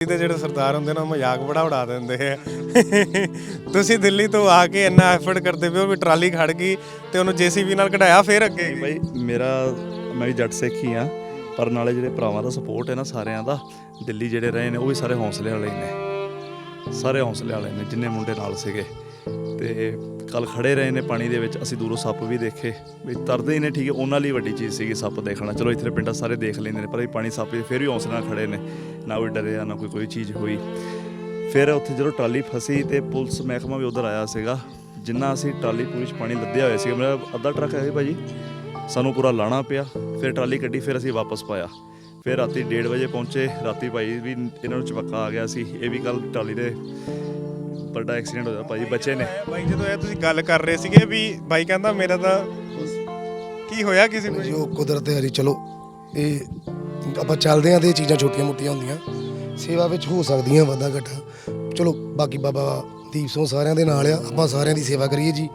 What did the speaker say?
ਦੇ ਜਿਹੜੇ ਸਰਦਾਰ ਹੁੰਦੇ ਨੇ ਉਹ ਮਜ਼ਾਕ ਬੜਾ ਉਡਾ ਦਿੰਦੇ ਆ। ਤੁਸੀਂ ਦਿੱਲੀ ਤੋਂ ਆ ਕੇ ਇੰਨਾ ਐਫਰਟ ਕਰਦੇ ਪਿਓ ਵੀ ਟਰਾਲੀ ਖੜ ਗਈ ਤੇ ਉਹਨੂੰ ਜੀਸੀਬੀ ਨਾਲ ਕਢਾਇਆ ਫੇਰ ਅੱਗੇ। ਭਾਈ ਮੇਰਾ ਮੈਂ ਵੀ ਜੱਟ ਸਿੱਖ ਹੀ ਆ ਪਰ ਨਾਲੇ ਜਿਹੜੇ ਭਰਾਵਾਂ ਦਾ ਸਪੋਰਟ ਹੈ ਨਾ ਸਾਰਿਆਂ ਦਾ ਦਿੱਲੀ ਜਿਹੜੇ ਰਹੇ ਨੇ ਉਹ ਵੀ ਸਾਰੇ ਹੌਸਲੇ ਵਾਲੇ ਨੇ। ਸਾਰੇ ਹੌਸਲੇ ਵਾਲੇ ਨੇ ਜਿੰਨੇ ਮੁੰਡੇ ਨਾਲ ਸੀਗੇ। ਤੇ ਕੱਲ ਖੜੇ ਰਹੇ ਨੇ ਪਾਣੀ ਦੇ ਵਿੱਚ, ਅਸੀਂ ਦੂਰੋਂ ਸੱਪ ਵੀ ਦੇਖੇ। ਵੀ ਤਰਦੇ ਹੀ ਨੇ, ਠੀਕ ਹੈ, ਉਹਨਾਂ ਲਈ ਵੱਡੀ ਚੀਜ਼ ਸੀਗੀ ਸੱਪ ਦੇਖਣਾ। ਚਲੋ, ਇੱਥੇ ਪਿੰਡਾਂ ਸਾਰੇ ਦੇਖ ਲੈਂਦੇ ਨੇ, ਪਰ ਇਹ ਪਾਣੀ ਸੱਪ ਫਿਰ ਵੀ ਹੌਸਲੇ ਨਾਲ ਖੜੇ ਨੇ। ਨਾ ਕੋਈ ਡਰਿਆ ਨਾ ਕੋਈ ਕੋਈ ਚੀਜ਼ ਹੋਈ। ਫਿਰ ਉੱਥੇ ਜਦੋਂ ਟਰਾਲੀ ਫਸੀ ਤੇ ਪੁਲਿਸ ਮਹਿਕਮਾ ਵੀ ਉਧਰ ਆਇਆ ਸੀਗਾ, ਜਿੰਨਾ ਅਸੀਂ ਟਰਾਲੀ ਪੂਰੀ 'ਚ ਪਾਣੀ ਲੱਦਿਆ ਹੋਇਆ ਸੀ ਮੇਰਾ ਅੱਧਾ ਟਰੱਕ ਹੈ ਭਾਜੀ, ਸਾਨੂੰ ਪੂਰਾ ਲਾਣਾ ਪਿਆ। ਫਿਰ ਟਰਾਲੀ ਕੱਢੀ, ਫਿਰ ਅਸੀਂ ਵਾਪਸ ਪਾਇਆ। ਫਿਰ ਰਾਤੀ 1:30 ਵਜੇ ਪਹੁੰਚੇ, ਰਾਤੀ ਭਾਈ ਵੀ ਇਹਨਾਂ ਨੂੰ ਚਪੱਕਾ ਆ ਗਿਆ ਸੀ। ਇਹ ਵੀ ਕੱਲ ਟਰਾਲੀ ਦੇ ਵੱਡਾ ਐਕਸੀਡੈਂਟ ਹੋਇਆ ਭਾਜੀ ਬੱਚੇ ਨੇ। ਬਾਈ ਜਦੋਂ ਇਹ ਤੁਸੀਂ ਗੱਲ ਕਰ ਰਹੇ ਸੀਗੇ ਵੀ ਬਾਈ ਕਹਿੰਦਾ ਮੇਰਾ ਤਾਂ ਕੀ ਹੋਇਆ ਕਿਸੇ ਨੂੰ ਜੋ ਕੁਦਰਤ ਹੈ ਹਰੀ ਚਲੋ ਇਹ ਆਪਾਂ ਚੱਲਦੇ ਆਂ ਤੇ ਇਹ ਚੀਜ਼ਾਂ ਛੋਟੀਆਂ ਮੋਟੀਆਂ ਹੁੰਦੀਆਂ। ਸੇਵਾ ਵਿੱਚ ਹੋ ਸਕਦੀਆਂ ਵਾਧਾ ਘਟਾ। ਚਲੋ ਬਾਕੀ ਬਾਬਾ ਦੀਪ ਸਿੰਘ ਸਾਰਿਆਂ ਦੇ ਨਾਲ ਆ ਆਪਾਂ ਸਾਰਿਆਂ ਦੀ ਸੇਵਾ ਕਰੀਏ ਜੀ।